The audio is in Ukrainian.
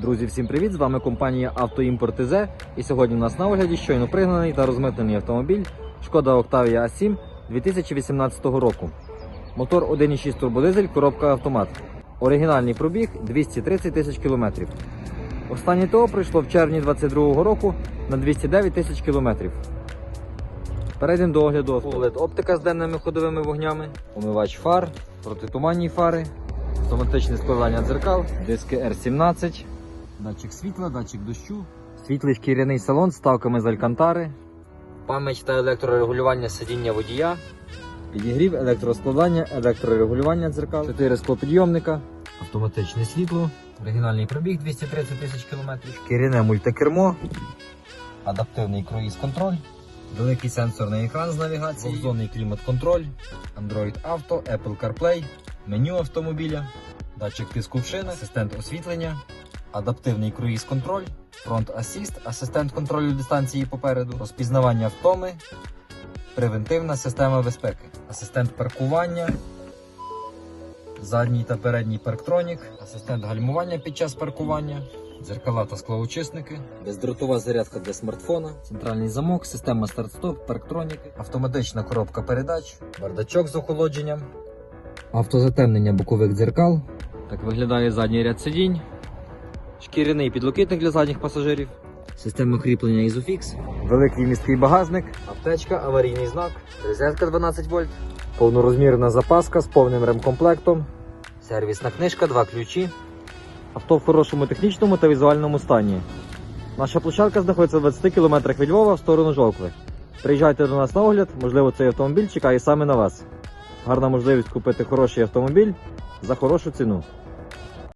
Друзі, всім привіт! З вами компанія Автоімпорт ТЗ. І сьогодні у нас на огляді щойно пригнаний та розмитнений автомобіль Шкода Octavia A7 2018 року. Мотор 1,6 турбодизель, коробка автомат. Оригінальний пробіг 230 тисяч кілометрів. Останнє ТО пройшло в червні 2022 року на 209 тисяч кілометрів. Перейдемо до огляду. Full оптика з денними ходовими вогнями, умивач фар, протитуманні фари, автоматичне складання дзеркал, диски R17, датчик світла, датчик дощу, світлий шкіряний салон з ставками з алькантари, пам'ять та електрорегулювання сидіння водія, підігрів, електроскладання, електрорегулювання дзеркал, 4 склопідйомника, автоматичне світло, оригінальний пробіг 230 тисяч кілометрів, шкіряне мультикермо, адаптивний круїз-контроль. Великий сенсорний екран з навігацією, двохзонний клімат-контроль, Android Auto, Apple CarPlay, меню автомобіля, датчик тиску в шинах, асистент освітлення, адаптивний круїз-контроль, фронт асіст, асистент контролю дистанції попереду, розпізнавання втоми, превентивна система безпеки, асистент паркування, задній та передній парктронік, асистент гальмування під час паркування. Дзеркала та склоочисники, бездротова зарядка для смартфона, центральний замок, система старт-стоп, парктроніки, автоматична коробка передач, бардачок з охолодженням, автозатемнення бокових дзеркал. Так виглядає задній ряд сидінь, шкіряний підлокітник для задніх пасажирів, система кріплення Isofix, великий місткий багажник, аптечка, аварійний знак, розетка 12 вольт, повнорозмірна запаска з повним ремкомплектом, сервісна книжка, два ключі. Авто в хорошому технічному та візуальному стані. Наша площадка знаходиться в 20 км від Львова в сторону Жовкви. Приїжджайте до нас на огляд, можливо, цей автомобіль чекає саме на вас. Гарна можливість купити хороший автомобіль за хорошу ціну.